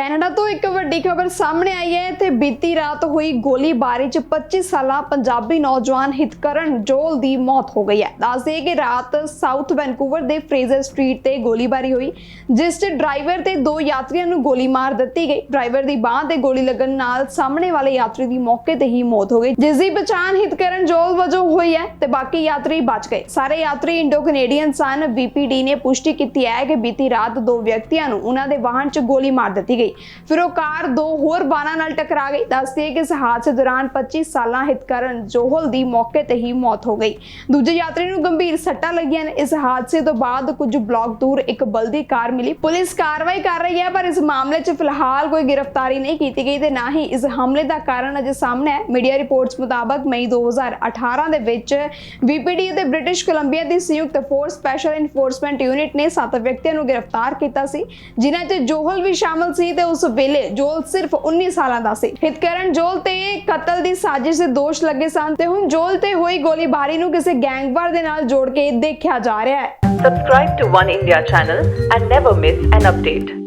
Canada ਤੋਂ ਇੱਕ ਵੱਡੀ ਖਬਰ ਸਾਹਮਣੇ ਆਈ ਹੈ। ਤੇ ਬੀਤੀ ਰਾਤ ਹੋਈ ਗੋਲੀਬਾਰੀ 'ਚ 25 ਸਾਲਾ ਪੰਜਾਬੀ ਨੌਜਵਾਨ ਹਿਤਕਰਨ ਜੋਲ ਦੀ ਮੌਤ ਹੋ ਗਈ ਹੈ। ਦੱਸਦੇ ਕਿ ਰਾਤ ਸਾਊਥ ਵੈਨਕੂਵਰ ਦੇ ਫਰੇਜ਼ਰ ਸਟਰੀਟ ਤੇ ਗੋਲੀਬਾਰੀ ਹੋਈ, ਜਿਸ 'ਚ ਡਰਾਈਵਰ ਤੇ ਦੋ ਯਾਤਰੀਆਂ ਨੂੰ ਗੋਲੀ ਮਾਰ ਦਿੱਤੀ ਗਈ। ਡਰਾਈਵਰ ਦੀ ਬਾਹ ਤੇ ਗੋਲੀ ਲੱਗਣ ਨਾਲ ਸਾਹਮਣੇ ਵਾਲੇ ਯਾਤਰੀ ਦੀ ਮੌਕੇ ਤੇ ਹੀ ਮੌਤ ਹੋ ਗਈ, ਜਿਸ ਦੀ ਪਛਾਣ ਹਿਤਕਰਨ ਜੋਲ ਵਜੋਂ ਹੋਈ ਹੈ ਤੇ ਬਾਕੀ ਯਾਤਰੀ ਬਚ ਗਏ। ਸਾਰੇ ਯਾਤਰੀ ਇੰਡੋ ਕੈਨੇਡੀਅਨ ਸਨ ਵੀਪੀਡੀ ਨੇ ਪੁਸ਼ਟੀ ਕੀਤੀ ਹੈ ਕਿ ਬੀਤੀ ਰਾਤ ਦੋ ਵਿਅਕਤੀਆਂ ਨੂੰ ਉਹਨਾਂ ਦੇ ਵਾਹਨ 'ਚ ਗੋਲੀ ਮਾਰ ਦਿੱਤੀ ਗਈ। ਫਿਰ ਉਹ ਕਾਰ ਦੋ ਹੋਰ ਵਾਹਨਾਂ ਨਾਲ ਟਕਰਾ ਗਈ। ਦੱਸਦੀ ਕਿ ਇਸ ਹਾਦਸੇ ਦੌਰਾਨ 25 ਸਾਲਾਂ ਹਿਤਕਰਨ ਜੋਹਲ ਦੀ ਮੌਕੇ ਤੇ ਹੀ ਮੌਤ ਹੋ ਗਈ। ਦੂਜੇ ਯਾਤਰੀ ਨੂੰ ਗੰਭੀਰ ਸੱਟਾਂ ਲੱਗੀਆਂ ਨੇ। ਇਸ ਹਾਦਸੇ ਤੋਂ ਬਾਅਦ ਕੁਝ ਬਲਾਕ ਦੂਰ ਇੱਕ ਬਲਦੀ ਕਾਰ ਮਿਲੀ। ਪੁਲਿਸ ਕਾਰਵਾਈ ਕਰ ਰਹੀ ਹੈ, ਪਰ ਇਸ ਮਾਮਲੇ 'ਚ ਫਿਲਹਾਲ ਕੋਈ ਗ੍ਰਿਫਤਾਰੀ ਨਹੀਂ ਕੀਤੀ ਗਈ ਤੇ ਨਾ ਹੀ ਇਸ ਹਮਲੇ ਦਾ ਕਾਰਨ ਅਜੇ ਸਾਹਮਣੇ ਹੈ। ਮੀਡੀਆ ਰਿਪੋਰਟਸ ਮੁਤਾਬਕ ਮਈ 2018 ਦੇ ਵਿੱਚ ਵੀਪੀਡੀ ਅਤੇ ਬ੍ਰਿਟਿਸ਼ ਕੋਲੰਬੀਆ ਦੀ ਸੰਯੁਕਤ ਫੋਰਸ ਸਪੈਸ਼ਲ ਇਨਫੋਰਸਮੈਂਟ ਯੂਨਿਟ ਨੇ ਸੱਤ ਵਿਅਕਤੀਆਂ ਨੂੰ ਗ੍ਰਿਫਤਾਰ ਕੀਤਾ ਸੀ, ਜਿਨ੍ਹਾਂ 'ਚ ਜੋਹਲ ਵੀ ਸ਼ਾਮਲ ਸੀ ਤੇ ਉਸ ਵੇਲੇ ਜੋਲ ਸਿਰਫ 19 ਸਾਲਾਂ ਦਾ ਸੀ ਹਿਤਕਰਨ ਜੋਲ ਤੇ ਕਤਲ ਦੀ ਸਾਜ਼ਿਸ਼ ਦੇ ਦੋਸ਼ ਲੱਗੇ ਸਨ ਤੇ ਹੁਣ ਜੋਹਲ ਤੇ ਹੋਈ ਗੋਲੀਬਾਰੀ ਨੂੰ ਕਿਸੇ ਗੈਂਗਵਾਰ ਦੇ ਨਾਲ ਜੋੜ ਕੇ ਦੇਖਿਆ ਜਾ ਰਿਹਾ ਹੈ Subscribe to One India channel and never miss an update.